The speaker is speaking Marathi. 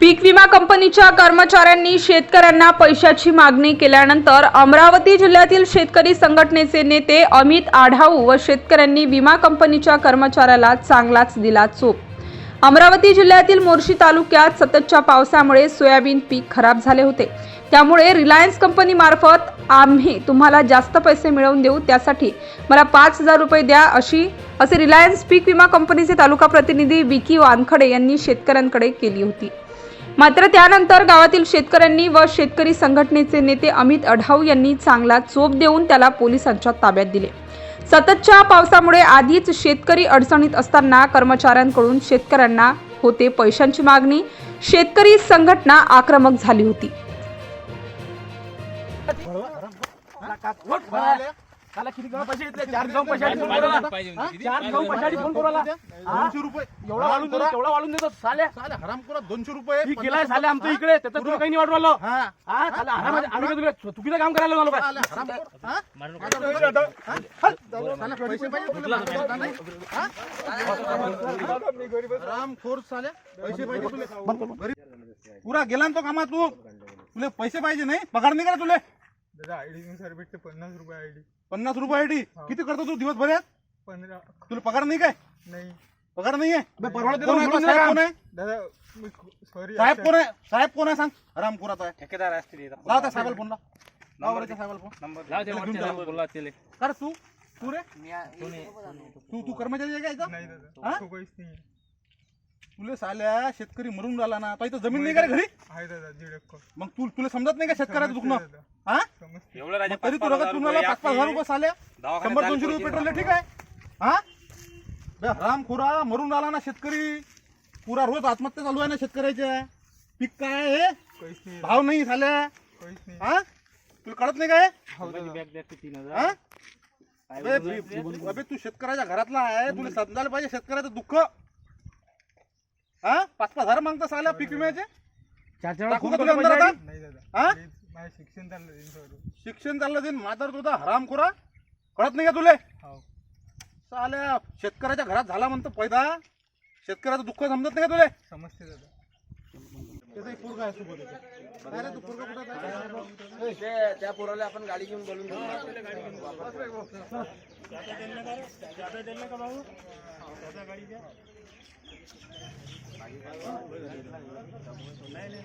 पीक विमा कंपनीच्या कर्मचाऱ्यांनी शेतकऱ्यांना पैशाची मागणी केल्यानंतर अमरावती जिल्ह्यातील शेतकरी संघटनेचे नेते अमित आढाऊ व शेतकऱ्यांनी विमा कंपनीच्या कर्मचाऱ्याला चांगलाच दिला चोप. अमरावती जिल्ह्यातील मोर्शी तालुक्यात सततच्या पावसामुळे सोयाबीन पीक खराब झाले होते. त्यामुळे रिलायन्स कंपनीमार्फत आम्ही तुम्हाला जास्त पैसे मिळवून देऊ त्यासाठी मला पाच हजार रुपये द्या अशी असे रिलायन्स पीक विमा कंपनीचे तालुका प्रतिनिधी विकी वानखडे यांनी शेतकऱ्यांकडे केली होती. मात्र त्यानंतर गावातील शेतकऱ्यांनी व शेतकरी संघटनेचे नेते अमित अढाऊ यांनी चांगला चोप देऊन त्याला पोलिसांच्या ताब्यात दिले. सततच्या पावसामुळे आधीच शेतकरी अडचणीत असताना कर्मचाऱ्यांकडून शेतकऱ्यांना होते पैशांची मागणी. शेतकरी संघटना आक्रमक झाली होती. त्याला किती गहू पैसे घेतले? चार गहू पैशासाठी फोन करू. राहिला. चार गहू पैशासाठी फोन करू. राहिला. दोनशे रुपये. एवढा वाढून देतो तेवढा वाढून देतो. साल्या. साले हरामखोरा दोनशे रुपये ही पन्नास गेलाय साल्या रुपये. आमच्या इकडे. त्याचं तुला काही नाही हा. आम्ही तुला चुकीचं काम करायला लागलो काय? पुरा गेला ना तो कामात तू? तुले पैसे पाहिजे नाही? पगार नाही का तुले. दादा आयडी नुसार भेटते पन्नास रुपये आयडी पन्नास रुपये आयडी किती करतो तू दिवसभरात? पंधरा. तुला पगार नाही काय? नाही. पगार नाहीये? कोण आहे? तो? म्हणून साहेब? कोण आहे? दादा मी सॉरी साहेब कोण आहे? साहेब कोण आहे सांग? हरामखोराचा आहे? ठेकेदार असतील लाव त्या साहेबाला फोन लाव लाव बरं त्या साहेबाला फोन. बोला कर तू? तू रे? तू तू कर्मचारी आहे का इथं? नाही दादा हा? तो काहीच नाही. तुले साल्या शेतकरी मरून राहिला ना तो इथं जमीन नाही का रे घरी? आहे दादा दीड एकर. मग तू तुला समजत नाही का शेतकऱ्याचं दुखणं? समजते हा? समजते मग तरी तू रगत तुम्हाला पाच पाच हजार रुपये साल्या. शंभर दोनशे रुपये पेट्रोल ठीक आहे? हा? बे हराम खुरा मरून राहिला ना शेतकरी. पुरा रोज आत्महत्या चालू आहे ना शेतकऱ्याच्या. पीक काय आहे हे? काहीच नाही भाव नाही झाल्या काहीच नाही. हा? तुला कळत नाही काय हो? दादा. हा? अबे तू शेतकऱ्याच्या घरातला आहे. तुला समजायला पाहिजे शेतकऱ्याचं दुःख. हा? पाच पाच हजार मागता साल्या पीक विम्याचे? टाकू का तुला अंदर आता नाही दादा हा? प्लीज, माझं शिक्षण चाललं शिक्षण दिन मातर तुझा हराम खुरा. कळत नाही का तुले? हो. साल्या शेतकऱ्याच्या घरात झाला म्हणतो पैदा. शेतकऱ्याचं दुःख समजत नाही का तुले? समजते दादा. आहे आहे? त्या पोराला आपण गाडी घेऊन बोलून नाही नाही